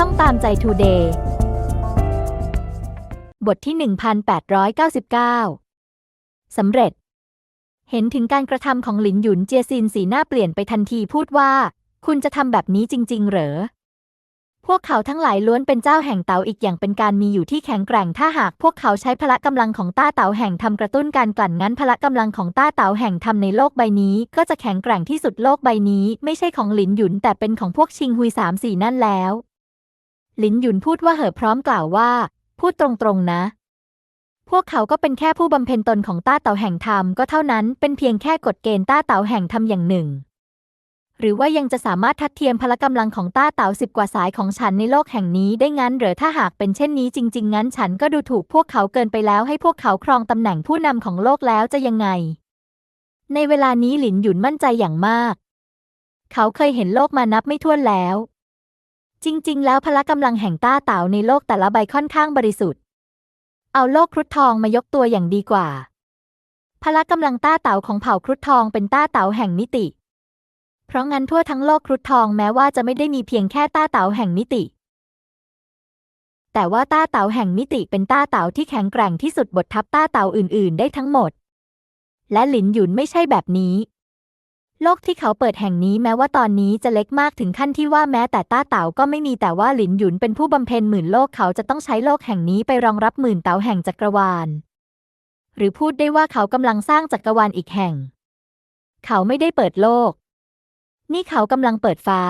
ช่องตามใจทูเดย์บทที่ 1899 สำเร็จ เห็นถึงการกระทำของหลินหยุนเจียซินสีหน้าเปลี่ยนไปทันทีพูดว่า คุณจะทำแบบนี้จริง ๆ เหรอ พวกเขาทั้งหลายล้วนเป็นเจ้าแห่งเตาอีกอย่างเป็นการมีอยู่ที่แข็งแกร่งถ้าหากพวกเขาใช้พละกำลังของต้าเตาแห่งทำกระตุ้นการกลั่นงั้นพละกำลังของต้าเตาแห่งทำในโลกใบนี้ ก็จะแข็งแกร่งที่สุดโลกใบนี้ ไม่ใช่ของหลินหยุนแต่เป็นของพวกชิงฮุยสามสี่นั่นแล้ว ลินหยุนพูดว่าเหอพร้อมกล่าวว่า พูดตรงๆนะ พวกเขาก็เป็นแค่ผู้บำเพ็ญตนของต้าเต๋าแห่งธรรมก็เท่านั้นเป็นเพียงแค่กฎเกณฑ์ต้าเต๋าแห่งธรรมอย่างหนึ่ง หรือว่ายังจะสามารถทัดเทียมพละกำลังของต้าเต๋าสิบกว่าสายของฉันในโลกแห่งนี้ได้งั้นหรือถ้าหากเป็นเช่นนี้จริง ๆ งั้นฉันก็ดูถูกพวกเขาเกินไปแล้วให้พวกเขาครองตำแหน่งผู้นำของโลกแล้วจะยังไง ในเวลานี้หลินหยุนมั่นใจอย่างมากเขาเคยเห็นโลกมานับไม่ถ้วนแล้ว จริง ๆ แล้วพละกำลังแห่งต้าเต๋าในโลกแต่ละใบค่อนข้างบริสุทธิ์ เอาโลกครุฑทองมายกตัวอย่างดีกว่า พละกำลังต้าเต๋าของเผ่าครุฑทองเป็นต้าเต๋าแห่งมิติ เพราะงั้นทั่วทั้งโลกครุฑทองแม้ว่าจะไม่ได้มีเพียงแค่ต้าเต๋าแห่งมิติ แต่ว่าต้าเต๋าแห่งมิติเป็นต้าเต๋าที่แข็งแกร่งที่สุดบททับต้าเต๋าอื่น ๆ ได้ทั้งหมด และหลินหยุนไม่ใช่แบบนี้ โลกที่เขาเปิดแห่งนี้แม้ว่าตอนนี้จะเล็กมากถึงขั้นที่ว่าแม้แต่ต้าเต๋าก็ไม่มีแต่ว่าหลินหยุนเป็นผู้บำเพ็ญหมื่นโลกเขาจะต้องใช้โลกแห่งนี้ไปรองรับหมื่นเต๋าแห่งจักรวาล หรือพูดได้ว่าเขากำลังสร้างจักรวาลอีกแห่ง เขาไม่ได้เปิดโลก นี่เขากำลังเปิดฟ้า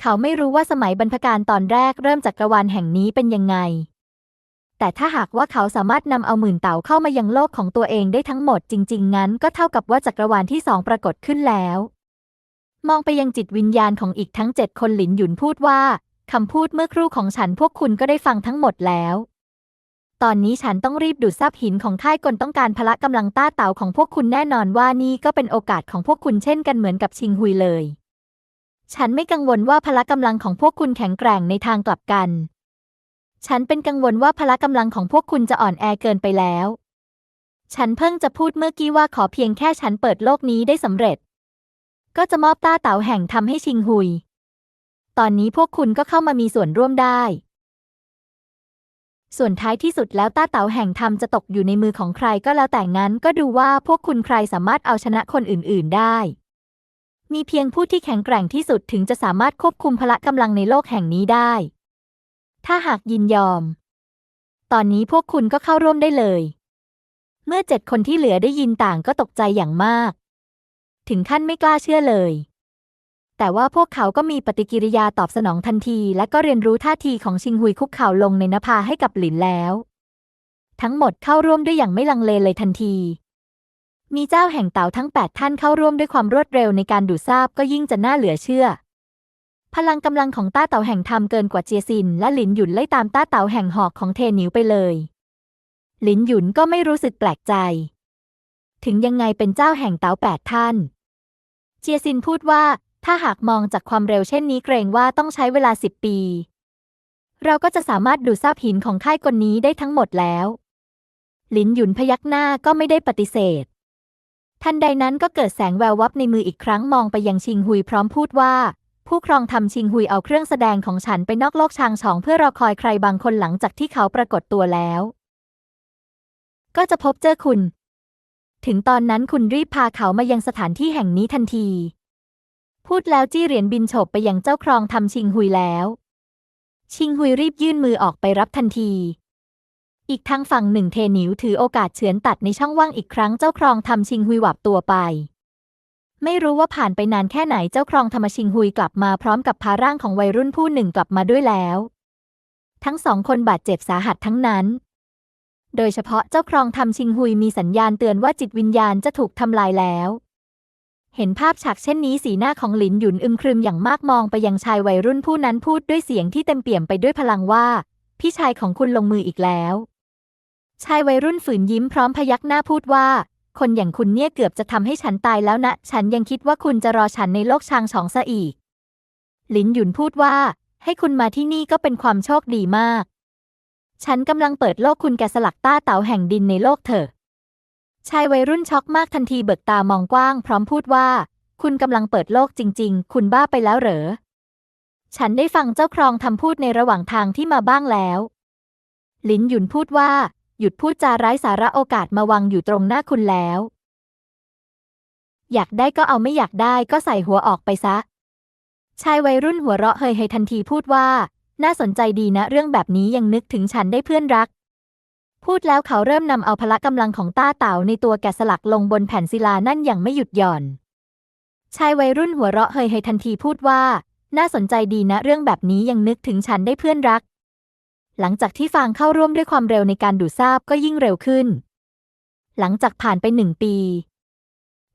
เขาไม่รู้ว่าสมัยบรรพการตอนแรกเริ่มจักรวาลแห่งนี้เป็นยังไง แต่ถ้าหากว่าเขาสามารถนำเอาหมื่นเต่าเข้ามายังโลกของตัวเองได้ทั้งหมดจริง ๆ งั้นก็เท่ากับว่าจักรวาลที่สองปรากฏขึ้นแล้ว มองไปยังจิตวิญญาณของอีกทั้งเจ็ดคนหลินหยุนพูดว่าคำพูดเมื่อครู่ของฉันพวกคุณก็ได้ฟังทั้งหมดแล้ว ตอนนี้ฉันต้องรีบดูดซับหินของค่ายกลต้องการพละกำลังต้าเต่าของพวกคุณแน่นอนว่านี่ก็เป็นโอกาสของพวกคุณเช่นกันเหมือนกับชิงฮุยเลย ฉันไม่กังวลว่าพละกำลังของพวกคุณแข็งแกร่งในทางกลับกัน ฉันเป็นกังวลว่าพละกำลังของพวกคุณจะอ่อนแอเกินไปแล้ว ฉันเพิ่งจะพูดเมื่อกี้ว่าขอเพียงแค่ฉันเปิดโลกนี้ได้สำเร็จ ก็จะมอบต้าเต๋าแห่งทำให้ชิงฮุย ตอนนี้พวกคุณก็เข้ามามีส่วนร่วมได้ ส่วนท้ายที่สุดแล้วต้าเต๋าแห่งธรรมจะตกอยู่ในมือของใครก็แล้วแต่งั้น ก็ดูว่าพวกคุณใครสามารถเอาชนะคนอื่น ๆ ได้ มีเพียงผู้ที่แข็งแกร่งที่สุดถึงจะสามารถควบคุมพละกำลังในโลกแห่งนี้ได้ ถ้าหากยินยอม ตอนนี้พวกคุณก็เข้าร่วมได้เลย เมื่อเจ็ดคนที่เหลือได้ยินต่างก็ตกใจอย่างมาก ถึงขั้นไม่กล้าเชื่อเลย แต่ว่าพวกเขาก็มีปฏิกิริยาตอบสนองทันที และก็เรียนรู้ท่าทีของชิงฮุยคุกเข่าลงในนภาให้กับหลินแล้ว ทั้งหมดเข้าร่วมด้วยอย่างไม่ลังเลเลยทันที มีเจ้าแห่งเต่าทั้งแปดท่านเข้าร่วมด้วยความรวดเร็วในการดูดซาบก็ยิ่งจะน่าเหลือเชื่อ พลังกำลังของต้าเต่าแห่งธรรมเกินกว่าเจียซิน และหลินหยุนไล่ตามต้าเต่าแห่งหอกของเทหนิวไปเลย หลินหยุนก็ไม่รู้สึกแปลกใจ ถึงยังไงเป็นเจ้าแห่งเต่าแปดท่าน เจียซินพูดว่า ถ้าหากมองจากความเร็วเช่นนี้เกรงว่าต้องใช้เวลาสิบปี เราก็จะสามารถดูดซาบหินของค่ายกลนี้ได้ทั้งหมดแล้ว หลินหยุนพยักหน้าก็ไม่ได้ปฏิเสธ ทันใดนั้นก็เกิดแสงแวววับในมืออีกครั้งมองไปยังชิงฮุยพร้อมพูดว่า ผู้ครองทำชิงฮุยเอาเครื่องแสดงของฉันไปนอกโลกชางฉองเพื่อรอคอยใครบางคนหลังจากที่เขาปรากฏตัวแล้ว ก็จะพบเจอคุณ ถึงตอนนั้นคุณรีบพาเขามายังสถานที่แห่งนี้ทันที พูดแล้วจี้เหรียญบินโฉบไปยังเจ้าครองทำชิงฮุยแล้ว ชิงฮุยรีบยื่นมือออกไปรับทันทีอีกทั้งฝั่งหนึ่งเทหนิวถือโอกาสเฉือนตัดในช่องว่างอีกครั้งเจ้าครองทำชิงฮุยหวับตัวไป ไม่รู้ว่าผ่านไปนานแค่ไหนเจ้าครองธรรมชิงฮุยกลับมาพร้อมกับพาร่างของวัยรุ่นผู้หนึ่งกลับมาด้วยแล้ว ทั้งสองคนบาดเจ็บสาหัสทั้งนั้น โดยเฉพาะเจ้าครองทำชิงฮุยมีสัญญาณเตือนว่าจิตวิญญาณจะถูกทำลายแล้ว เห็นภาพฉากเช่นนี้สีหน้าของหลินหยุนอึมครึมอย่างมากมองไปยังชายวัยรุ่นผู้นั้นพูดด้วยเสียงที่เต็มเปี่ยมไปด้วยพลังว่า พี่ชายของคุณลงมืออีกแล้ว ชายวัยรุ่นฝืนยิ้มพร้อมพยักหน้าพูดว่า คนอย่างคุณเนี่ยเกือบจะทำให้ฉันตายแล้วนะ ฉันยังคิดว่าคุณจะรอฉันในโลกชางฉองซะอีก หลินหยุนพูดว่า ให้คุณมาที่นี่ก็เป็นความโชคดีมาก ฉันกำลังเปิดโลกคุณแกสลักต้าเต๋าแห่งดินในโลกเถอะ ชายวัยรุ่นช็อกมากทันทีเบิกตามองกว้าง พร้อมพูดว่า คุณกำลังเปิดโลกจริง ๆ คุณบ้าไปแล้วเหรอ ฉันได้ฟังเจ้าครองทำพูดในระหว่างทางที่มาบ้างแล้วลินหยุนพูดว่า หยุดพูดจาไร้สาระโอกาสมาวางอยู่ตรงหน้าคุณแล้ว อยากได้ก็เอาไม่อยากได้ก็ใส่หัวออกไปซะ ชายวัยรุ่นหัวเราะเฮยเฮยทันทีพูดว่า น่าสนใจดีนะเรื่องแบบนี้ยังนึกถึงฉันได้เพื่อนรัก พูดแล้วเขาเริ่มนำเอาพละกำลังของต้าเต่าในตัวแกะสลักลงบนแผ่นศิลานั่นอย่างไม่หยุดหย่อน ชายวัยรุ่นหัวเราะเฮยเฮยทันทีพูดว่า น่าสนใจดีนะเรื่องแบบนี้ยังนึกถึงฉันได้เพื่อนรัก หลังจากที่ฟางเข้าร่วมด้วยความเร็วในการดูดซาบก็ยิ่งเร็วขึ้น หลังจากผ่านไปหนึ่งปี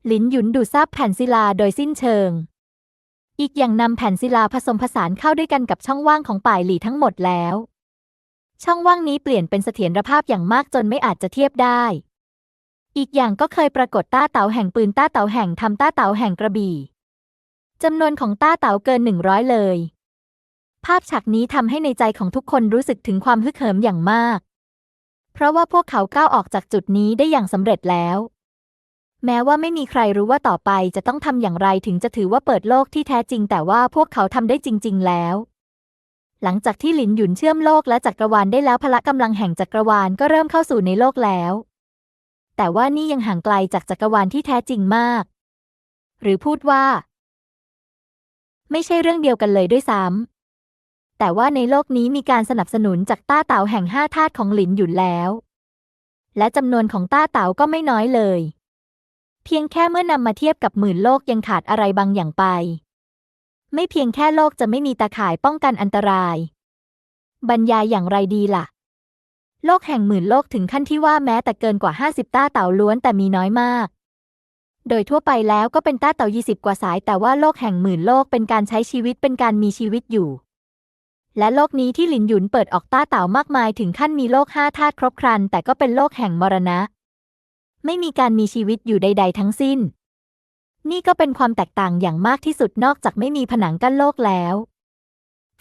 หลินหยุนดูดซาบแผ่นศิลาโดยสิ้นเชิง อีกอย่างนำแผ่นศิลาผสมผสานเข้าด้วยกันกับช่องว่างของป่ายหลี่ทั้งหมดแล้ว ช่องว่างนี้เปลี่ยนเป็นเสถียรภาพอย่างมากจนไม่อาจจะเทียบได้ อีกอย่างก็เคยปรากฏต้าเต๋าแห่งปืนต้าเต๋าแห่งทำต้าเต๋าแห่งกระบี่จำนวนของต้าเต๋าเกินหนึ่งร้อยเลย ภาพฉากนี้ทำให้ในใจของทุกคนรู้สึกถึงความฮึกเหิมอย่างมาก เพราะว่าพวกเขาก้าวออกจากจุดนี้ได้อย่างสำเร็จแล้ว แม้ว่าไม่มีใครรู้ว่าต่อไปจะต้องทำอย่างไรถึงจะถือว่าเปิดโลกที่แท้จริง แต่ว่าพวกเขาทำได้จริง ๆ แล้ว หลังจากที่หลินหยุนเชื่อมโลกและจักรวาลได้แล้วพละกำลังแห่งจักรวาลก็เริ่มเข้าสู่ในโลกแล้ว แต่ว่านี่ยังห่างไกลจากจักรวาลที่แท้จริงมาก หรือพูดว่า ไม่ใช่เรื่องเดียวกันเลยด้วยซ้ำ แต่ว่าในโลกนี้มีการสนับสนุนจากต้าเต๋าแห่งห้าธาตุของหลินหยุนแล้ว และจำนวนของต้าเต๋าก็ไม่น้อยเลย เพียงแค่เมื่อนำมาเทียบกับหมื่นโลกยังขาดอะไรบางอย่างไป ไม่เพียงแค่โลกจะไม่มีตาข่ายป้องกันอันตราย บรรยายอย่างไรดีล่ะ โลกแห่งหมื่นโลกถึงขั้นที่ว่าแม้แต่เกินกว่า 50 ต้าเต่าล้วนแต่มีน้อยมากโดยทั่วไปแล้วก็เป็นต้าเต่า 20 กว่าสาย แต่ว่าโลกแห่งหมื่นโลกเป็นการใช้ชีวิตเป็นการมีชีวิตอยู่ และโลกนี้ที่หลินหยุนเปิดออกต้าเต่ามากมายถึงขั้นมีโลกห้าธาตุครบครัน แต่ก็เป็นโลกแห่งมรณะ ไม่มีการมีชีวิตอยู่ใด ๆ ทั้งสิ้น นี่ก็เป็นความแตกต่างอย่างมากที่สุดนอกจากไม่มีผนังกั้นโลกแล้ว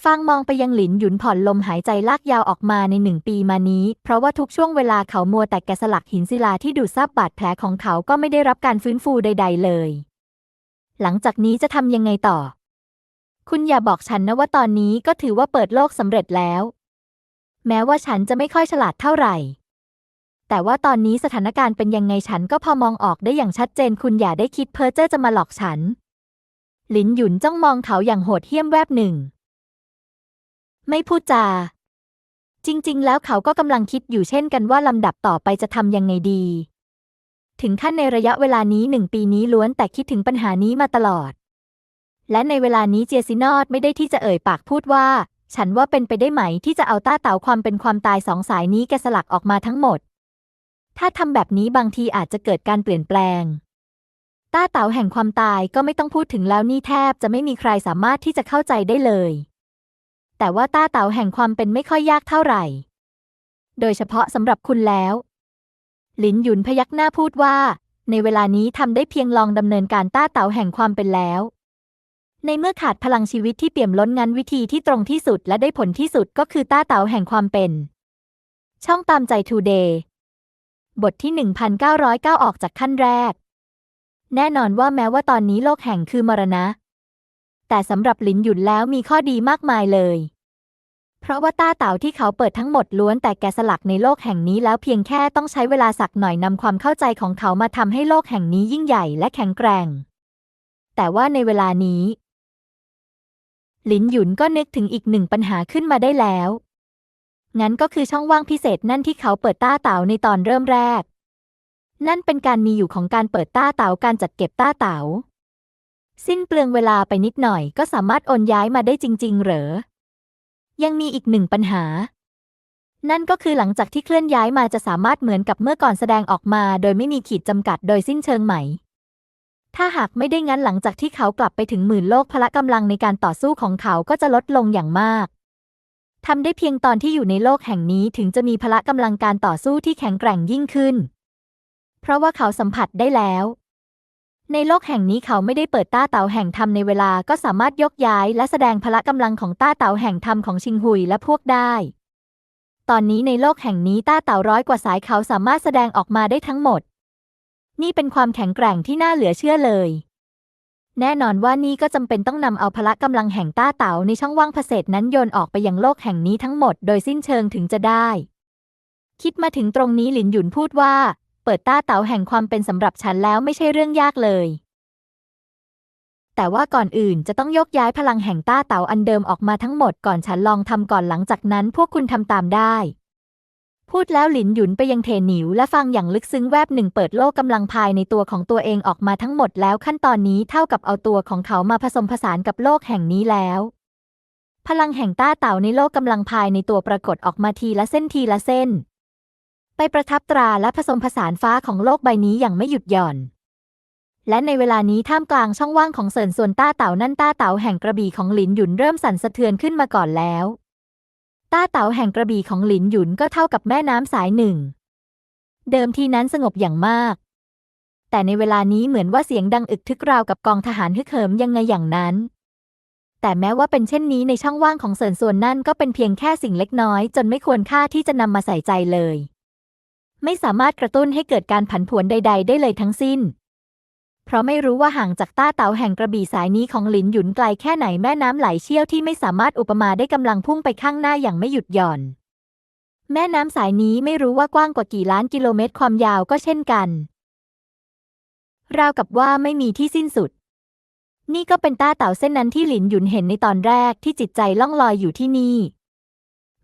ฟางมองไปยังหลินหยุนผ่อนลมหายใจลากยาวออกมาในหนึ่งปีมานี้ เพราะว่าทุกช่วงเวลาเขามัวแต่แกะสลักหินศิลาที่ดูดซับบาดแผลของเขาก็ไม่ได้รับการฟื้นฟูใด ๆ เลย หลังจากนี้จะทำยังไงต่อ คุณอย่าบอกฉันนะว่าตอนนี้ก็ถือว่าเปิดโลกสำเร็จแล้ว แม้ว่าฉันจะไม่ค่อยฉลาดเท่าไหร่ แต่ว่าตอนนี้สถานการณ์เป็นยังไงฉันก็พอมองออกได้อย่างชัดเจน คุณอย่าได้คิดเพ้อเจ้อจะมาหลอกฉัน หลินหยุนจ้องมองเขาอย่างโหดเหี้ยมแวบหนึ่ง ไม่พูดจา จริง ๆ แล้วเขาก็กำลังคิดอยู่เช่นกันว่าลำดับต่อไปจะทำยังไงดี ถึงขั้นในระยะเวลานี้หนึ่งปีนี้ล้วนแต่คิดถึงปัญหานี้มาตลอด และในเวลานี้เจซินอดไม่ได้ที่จะเอ่ยปากพูดว่า ฉันว่าเป็นไปได้ไหมที่จะเอาต้าเต๋าความเป็นความตายสองสายนี้แกสลักออกมาทั้งหมด ถ้าทำแบบนี้บางทีอาจจะเกิดการเปลี่ยนแปลง ต้าเต๋าแห่งความตายก็ไม่ต้องพูดถึงแล้วนี่แทบจะไม่มีใครสามารถที่จะเข้าใจได้เลย แต่ว่าต้าเต๋าแห่งความเป็นไม่ค่อยยากเท่าไหร่ โดยเฉพาะสำหรับคุณแล้ว หลินหยุนพยักหน้าพูดว่า ในเวลานี้ทำได้เพียงลองดำเนินการต้าเต๋าแห่งความเป็นแล้ว ในเมื่อขาดพลังชีวิตที่เปี่ยมล้นงั้นวิธีที่ตรงที่สุดและได้ผลที่สุดก็คือต้าเต๋าแห่งความเป็น ช่องตามใจทูเดย์บทที่ 1909 ออกจากขั้นแรก แน่นอนว่าแม้ว่าตอนนี้โลกแห่งคือมรณะ แต่สำหรับหลินหยุนแล้วมีข้อดีมากมายเลย เพราะว่าต้าเต่าที่เขาเปิดทั้งหมดล้วนแต่แกะสลักในโลกแห่งนี้แล้วเพียงแค่ต้องใช้เวลาสักหน่อยนำความเข้าใจของเขามาทำให้โลกแห่งนี้ยิ่งใหญ่และแข็งแกร่ง แต่ว่าในเวลานี้ หลินหยุนก็นึกถึงอีกหนึ่งปัญหาขึ้นมาได้แล้ว งั้นก็คือช่องว่างพิเศษนั่นที่เขาเปิดต้าเต๋าในตอนเริ่มแรก นั่นเป็นการมีอยู่ของการเปิดต้าเต๋าการจัดเก็บต้าเต๋าสิ้นเปลืองเวลาไปนิดหน่อยก็สามารถโอนย้ายมาได้จริง ๆ เหรอ ยังมีอีกหนึ่งปัญหา นั่นก็คือหลังจากที่เคลื่อนย้ายมาจะสามารถเหมือนกับเมื่อก่อนแสดงออกมา โดยไม่มีขีดจำกัดโดยสิ้นเชิงไหม ถ้าหากไม่ได้งั้นหลังจากที่เขากลับไปถึงหมื่นโลกพละกำลังในการต่อสู้ของเขาก็จะลดลงอย่างมากทำได้เพียงตอนที่อยู่ในโลกแห่งนี้ถึงจะมีพละกำลังการต่อสู้ที่แข็งแกร่งยิ่งขึ้น เพราะว่าเขาสัมผัสได้แล้ว ในโลกแห่งนี้เขาไม่ได้เปิดต้าเต๋าแห่งธรรมในเวลาก็สามารถยกย้ายและแสดงพละกำลังของต้าเต๋าแห่งธรรมของชิงหุยและพวกได้ ตอนนี้ในโลกแห่งนี้ต้าเต๋าร้อยกว่าสายเขาสามารถแสดงออกมาได้ทั้งหมด นี่เป็นความแข็งแกร่งที่น่าเหลือเชื่อเลย แน่นอนว่านี่ก็จำเป็นต้องนำเอาพละกำลังแห่งต้าเต๋าในช่องว่างเผษนั้นโยนออกไปยังโลกแห่งนี้ทั้งหมดโดยสิ้นเชิงถึงจะได้ คิดมาถึงตรงนี้หลินหยุนพูดว่า เปิดต้าเต๋าแห่งความเป็นสำหรับฉันแล้วไม่ใช่เรื่องยากเลยแต่ว่าก่อนอื่นจะต้องยกย้ายพลังแห่งต้าเต๋าอันเดิมออกมาทั้งหมดก่อนฉันลองทำก่อนหลังจากนั้นพวกคุณทำตามได้ พูดแล้วหลินหยุนไปยังเทหนิวและฟังอย่างลึกซึ้งแวบหนึ่งเปิดโลกกำลังภายในตัวของตัวเองออกมาทั้งหมดแล้วขั้นตอนนี้เท่ากับเอาตัวของเขามาผสมผสานกับโลกแห่งนี้แล้ว พลังแห่งต้าเต่าในโลกกำลังภายในตัวปรากฏออกมาทีละเส้นทีละเส้น ไปประทับตราและผสมผสานฟ้าของโลกใบนี้อย่างไม่หยุดหย่อน และในเวลานี้ท่ามกลางช่องว่างของเสินส่วนต้าเต่านั่นต้าเต่าแห่งกระบี่ของหลินหยุนเริ่มสั่นสะเทือนขึ้นมาก่อนแล้ว ต้าเต่าแห่งกระบี่ของหลินหยุนก็เท่ากับแม่น้ำสายหนึ่ง เดิมทีนั้นสงบอย่างมาก แต่ในเวลานี้เหมือนว่าเสียงดังอึกทึกราวกับกองทหารฮึกเหิมยังไงอย่างนั้น แต่แม้ว่าเป็นเช่นนี้ในช่องว่างของเสินส่วนนั่นก็เป็นเพียงแค่สิ่งเล็กน้อย จนไม่ควรค่าที่จะนำมาใส่ใจเลย ไม่สามารถกระตุ้นให้เกิดการผันผวนใด ๆ ได้เลยทั้งสิ้น เพราะไม่รู้ว่าห่างจากต้าเต๋าแห่งกระบี่สายนี้ของหลินหยุนไกลแค่ไหนแม่น้ำไหลเชี่ยวที่ไม่สามารถอุปมาได้กำลังพุ่งไปข้างหน้าอย่างไม่หยุดหย่อน แม่น้ำสายนี้ไม่รู้ว่ากว้างกว่ากี่ล้านกิโลเมตรความยาวก็เช่นกัน ราวกับว่าไม่มีที่สิ้นสุด นี่ก็เป็นต้าเต่าเส้นนั้นที่หลินหยุนเห็นในตอนแรกที่จิตใจล่องลอยอยู่ที่นี่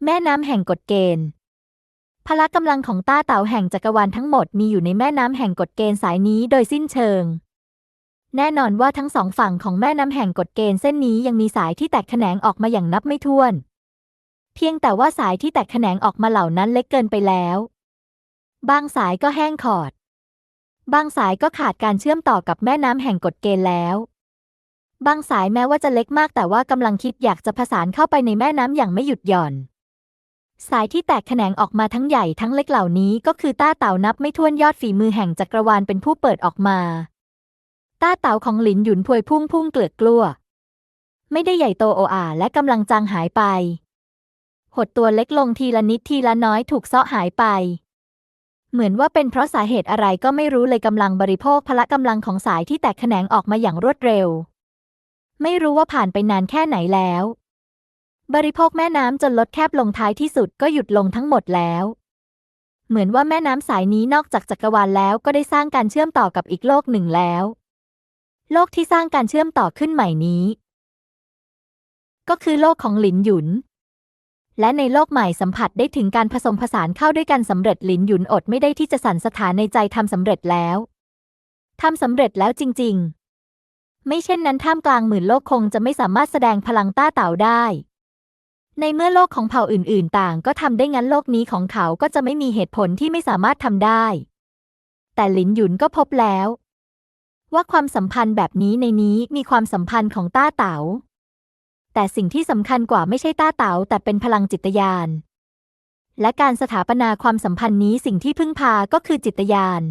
แม่น้ำแห่งกฎเกณฑ์พละกำลังของต้าเต่าแห่งจักรวาลทั้งหมดมีอยู่ในแม่น้ำแห่งกฎเกณฑ์สายนี้โดยสิ้นเชิง แน่นอนว่าทั้งสองฝั่งของแม่น้ำแห่งกฎเกณฑ์เส้นนี้ยังมีสายที่แตกแขนงออกมาอย่างนับไม่ถ้วน เพียงแต่ว่าสายที่แตกแขนงออกมาเหล่านั้นเล็กเกินไปแล้ว บางสายก็แห้งขอด บางสายก็ขาดการเชื่อมต่อกับแม่น้ำแห่งกฎเกณฑ์แล้ว บางสายแม้ว่าจะเล็กมากแต่ว่ากำลังคิดอยากจะผสานเข้าไปในแม่น้ำอย่างไม่หยุดหย่อน สายที่แตกแขนงออกมาทั้งใหญ่ทั้งเล็กเหล่านี้ก็คือต้าเต่านับไม่ถ้วนยอดฝีมือแห่งจักรวาลเป็นผู้เปิดออกมา ต้าเต่าของหลินหยุนพวยพุ่งพุ่งเกลือกกลัว ไม่ได้ใหญ่โตโออาและกำลังจางหายไป หดตัวเล็กลงทีละนิดทีละน้อยถูกเซาะหายไป เหมือนว่าเป็นเพราะสาเหตุอะไรก็ไม่รู้เลยกำลังบริโภคพละกำลังของสายที่แตกแขนงออกมาอย่างรวดเร็ว ไม่รู้ว่าผ่านไปนานแค่ไหนแล้ว บริโภคแม่น้ำจนลดแคบลงท้ายที่สุดก็หยุดลงทั้งหมดแล้วเหมือนว่าแม่น้ำสายนี้นอกจากจักรวาลแล้วก็ได้สร้างการเชื่อมต่อกับอีกโลกหนึ่งแล้ว โลกที่สร้างการเชื่อมต่อขึ้นใหม่นี้ ก็คือโลกของหลินหยุน และในโลกใหม่สัมผัสได้ถึงการผสมผสานเข้าด้วยกันสำเร็จหลินหยุนอดไม่ได้ที่จะสั่นสถานในใจทำสำเร็จแล้วทำสำเร็จแล้วจริง ๆ ไม่เช่นนั้นท่ามกลางหมื่นโลกคงจะไม่สามารถแสดงพลังต้าเต่าได้ ในเมื่อโลกของเผ่าอื่น ๆ ต่างก็ทำได้งั้นโลกนี้ของเขาก็จะไม่มีเหตุผลที่ไม่สามารถทำได้ แต่หลินหยุนก็พบแล้ว ว่าความสัมพันธ์แบบนี้ในนี้มีความสัมพันธ์ของต้าเต๋า แต่สิ่งที่สำคัญกว่าไม่ใช่ต้าเต๋าแต่เป็นพลังจิตญาณและการสถาปนาความสัมพันธ์นี้สิ่งที่พึ่งพาก็คือจิตญาณ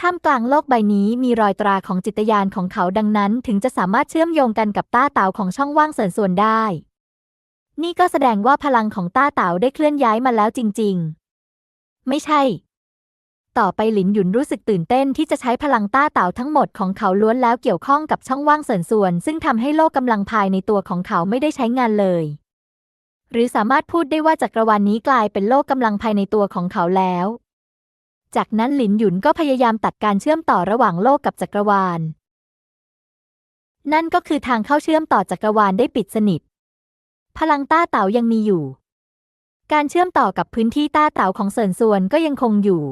ท่ามกลางโลกใบนี้มีรอยตราของจิตญาณของเขาดังนั้น ถึงจะสามารถเชื่อมโยงกันกับต้าเต๋าของช่องว่างเสริญส่วนได้ นี่ก็แสดงว่าพลังของต้าเต๋าได้เคลื่อนย้ายมาแล้วจริง ๆ ไม่ใช่ ต่อไปหลินหยุนรู้สึกตื่นเต้นที่จะใช้พลังต้าเต่าทั้งหมดของเขาล้วนแล้วเกี่ยวข้องกับช่องว่างเสริญส่วน ซึ่งทำให้โลกกำลังภายในตัวของเขาไม่ได้ใช้งานเลย หรือสามารถพูดได้ว่าจักรวาลนนี้กลายเป็นโลกกำลังภายในตัวของเขาแล้ว จากนั้นหลินหยุนก็พยายามตัดการเชื่อมต่อระหว่างโลกกับจักรวาล นั่นก็คือทางเข้าเชื่อมต่อจักรวาลได้ปิดสนิท พลังต้าเต๋ายังมีอยู่ การเชื่อมต่อกับพื้นที่ต้าเต๋าของเสินส่วนก็ยังคงอยู่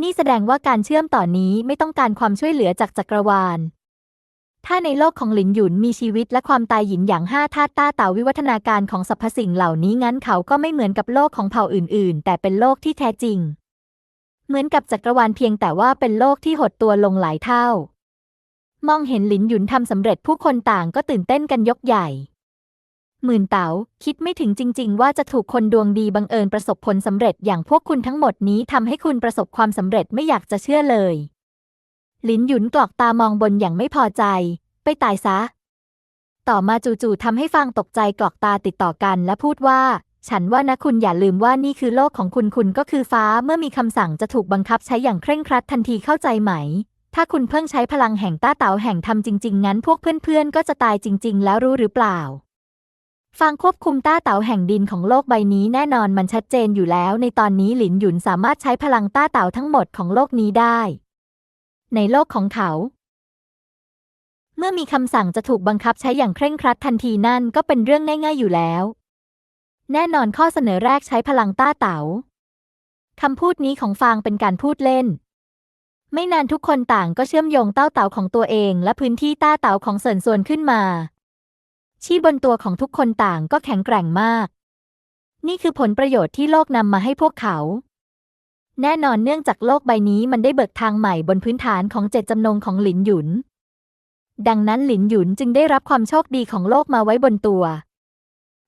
นี่แสดงว่าการเชื่อมต่อนี้ไม่ต้องการความช่วยเหลือจากจักรวาล ถ้าในโลกของหลินหยุนมีชีวิตและความตายหยินหยางห้าธาตุต้าเต่าวิวัฒนาการของสรรพสิ่งเหล่านี้งั้นเขาก็ไม่เหมือนกับโลกของเผ่าอื่น ๆ แต่เป็นโลกที่แท้จริง เหมือนกับจักรวาลเพียงแต่ว่าเป็นโลกที่หดตัวลงหลายเท่า มองเห็นหลินหยุนทำสำเร็จผู้คนต่างก็ตื่นเต้นกันยกใหญ่ หมื่นเต๋าคิดไม่ถึงจริง ๆ ว่าจะถูกคนดวงดีบังเอิญประสบผลสำเร็จอย่างพวกคุณทั้งหมดนี้ทำให้คุณประสบความสำเร็จไม่อยากจะเชื่อเลยลินหยุนกรอกตามองบนอย่างไม่พอใจ ไปตายซะ ต่อมาจู่ๆทำให้ฟางตกใจกรอกตาติดต่อกันและพูดว่า ฉันว่านะคุณอย่าลืมว่านี่คือโลกของคุณคุณก็คือฟ้าเมื่อมีคำสั่งจะถูกบังคับใช้อย่างเคร่งครัดทันทีเข้าใจไหม ถ้าคุณเพิ่งใช้พลังแห่งต้าเต๋าแห่งธรรมจริง ๆ งั้นพวกเพื่อนๆก็จะตายจริง ๆ แล้วรู้หรือเปล่า ฟังควบคุมต้าเต๋าแห่งดินของโลกใบนี้แน่นอนมันชัดเจนอยู่แล้วในตอนนี้หลินหยุนสามารถใช้พลังต้าเต๋าทั้งหมดของโลกนี้ได้ ในโลกของเขา เมื่อมีคำสั่งจะถูกบังคับใช้อย่างเคร่งครัดทันทีนั่นก็เป็นเรื่องง่าย ๆอยู่แล้ว แน่นอนข้อเสนอแรกใช้พลังต้าเต๋าคำพูดนี้ของฟางเป็นการพูดเล่น ไม่นานทุกคนต่างก็เชื่อมโยงเต้าเต๋าของตัวเอง และพื้นที่ต้าเต๋าของเสินส่วนขึ้นมา ชีบนตัวของทุกคนต่างก็แข็งแกร่งมาก นี่คือผลประโยชน์ที่โลกนำมาให้พวกเขา แน่นอนเนื่องจากโลกใบนี้มันได้เบิกทางใหม่บนพื้นฐานของเจตจำนงของหลินหยุน ดังนั้นหลินหยุนจึงได้รับความโชคดีของโลกมาไว้บนตัว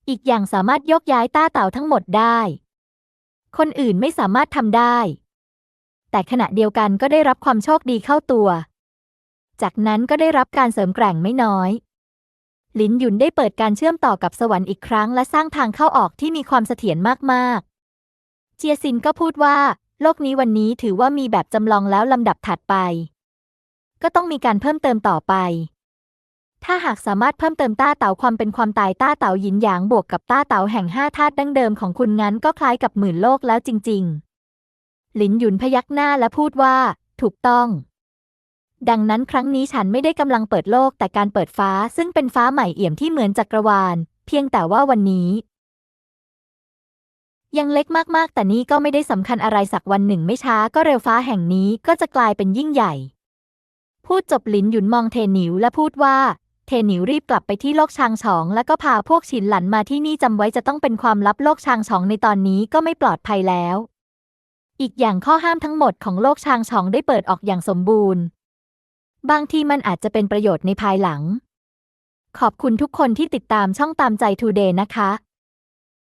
อีกอย่างสามารถยกย้ายต้าเต่าทั้งหมดได้ คนอื่นไม่สามารถทำได้ แต่ขณะเดียวกันก็ได้รับความโชคดีเข้าตัว จากนั้นก็ได้รับการเสริมแกร่งไม่น้อย ลินหยุนได้เปิดการเชื่อมต่อกับสวรรค์อีกครั้ง และสร้างทางเข้าออกที่มีความเสถียรมากๆ เจียซินก็พูดว่า โลกนี้วันนี้ถือว่ามีแบบจำลองแล้วลำดับถัดไป ก็ต้องมีการเพิ่มเติมต่อไป ถ้าหากสามารถเพิ่มเติมต้าเต๋าความเป็นความตายต้าเต๋าหยินหยางบวกกับต้าเต๋าแห่งห้าธาตุดั้งเดิมของคุณงั้นก็คล้ายกับหมื่นโลกแล้วจริง ๆ หลินหยุนพยักหน้าและพูดว่า ถูกต้อง ดังนั้นครั้งนี้ฉันไม่ได้กำลังเปิดโลกแต่การเปิดฟ้าซึ่งเป็นฟ้าใหม่เอี่ยมที่เหมือนจักรวาล เพียงแต่ว่าวันนี้ ยังเล็กมากๆ แต่นี่ก็ไม่ได้สำคัญอะไรสักวันหนึ่งไม่ช้าก็เร็วฟ้าแห่งนี้ก็จะกลายเป็นยิ่งใหญ่ พูดจบหลินหยุนมองเทหนิวและพูดว่า เทหนิวรีบกลับไปที่โลกชางฉอง แล้วก็พาพวกฉินหลันมาที่นี่จำไว้จะต้องเป็นความลับโลกชางฉองในตอนนี้ก็ไม่ปลอดภัยแล้ว อีกอย่างข้อห้ามทั้งหมดของโลกชางฉองได้เปิดออกอย่างสมบูรณ์ บางทีมันอาจจะเป็นประโยชน์ในภายหลัง ขอบคุณทุกคนที่ติดตามช่องตามใจทูเดย์นะคะ